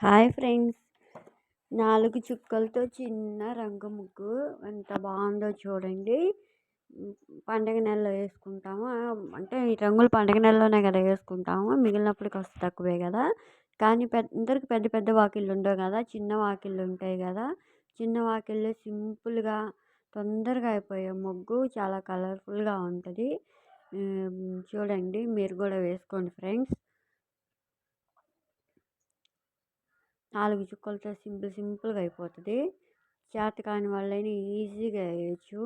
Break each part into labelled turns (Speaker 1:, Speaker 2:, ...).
Speaker 1: Hi friends. నాలుగు చుక్కలతో చిన్న రంగు ముగ్గు ఎంత బాగుందో చూడండి. పండగ నెలలో వేసుకుంటాము. అంటే ఈ రంగులు పండగ నెలలోనే కదా వేసుకుంటాము. మిగిలినప్పుడు కాస్త తక్కువే కదా. కానీ పెద్ద అందరికి పెద్ద పెద్ద వాకిళ్ళు ఉండవు కదా. చిన్న వాకిళ్ళు ఉంటాయి కదా. చిన్న వాకిళ్ళు సింపుల్గా తొందరగా అయిపోయే ముగ్గు చాలా కలర్ఫుల్గా ఉంటుంది. చూడండి. మీరు కూడా వేసుకోండి ఫ్రెండ్స్. నాలుగు చుక్కలతో సింపుల్ సింపుల్గా అయిపోతుంది. చేత కాని వాళ్ళైనా ఈజీగా వేయచ్చు.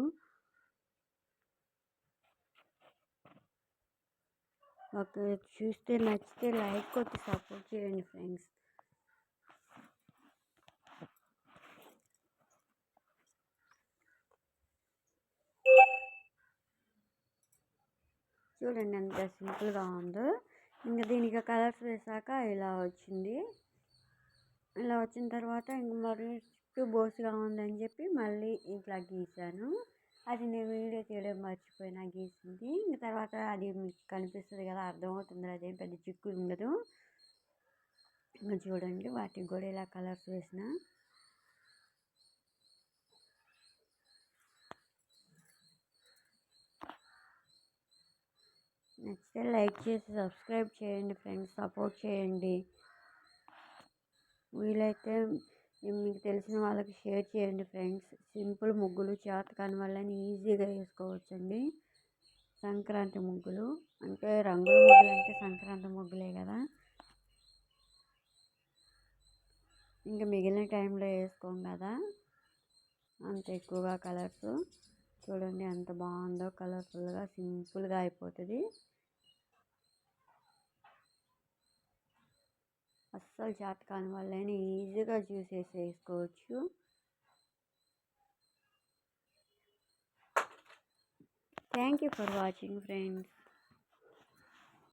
Speaker 1: ఒక చూస్తే నచ్చితే లైక్ కొట్టి సపోర్ట్ చేయండి ఫ్రెండ్స్. చూడండి ఎంత సింపుల్గా ఉందో. ఇంకా దీనికి కలర్స్ వేసాక ఇలా వచ్చింది. ఇలా వచ్చిన తర్వాత ఇంక మరి చుట్టూ బోసుగా ఉందని చెప్పి మళ్ళీ ఇట్లా గీసాను. అది నేను వీడియో తీయడం మర్చిపోయినా గీసింది. ఇంక తర్వాత అది మీకు కనిపిస్తుంది కదా అర్థమవుతుంది అదేం పెద్ద చిక్కు ఉండదు. ఇంకా చూడండి వాటికి కూడా ఇలా కలర్స్ వేసిన. నచ్చితే లైక్ చేసి సబ్స్క్రైబ్ చేయండి ఫ్రెండ్స్ సపోర్ట్ చేయండి. వీలైతే మీకు తెలిసిన వాళ్ళకి షేర్ చేయండి ఫ్రెండ్స్. సింపుల్ ముగ్గులు చేతకాని వాళ్ళని ఈజీగా వేసుకోవచ్చండి. సంక్రాంతి ముగ్గులు. అంటే రంగుల ముగ్గులు అంటే సంక్రాంతి ముగ్గులే కదా. ఇంకా మిగిలిన టైంలో వేసుకోం కదా. అంత ఎక్కువగా కలర్స్. చూడండి ఎంత బాగుందో కలర్ఫుల్గా సింపుల్గా అయిపోతుంది. అస్సలు చేత కాని వాళ్ళైనా ఈజీగా చూసేసి వేసుకోవచ్చు thank you for watching friends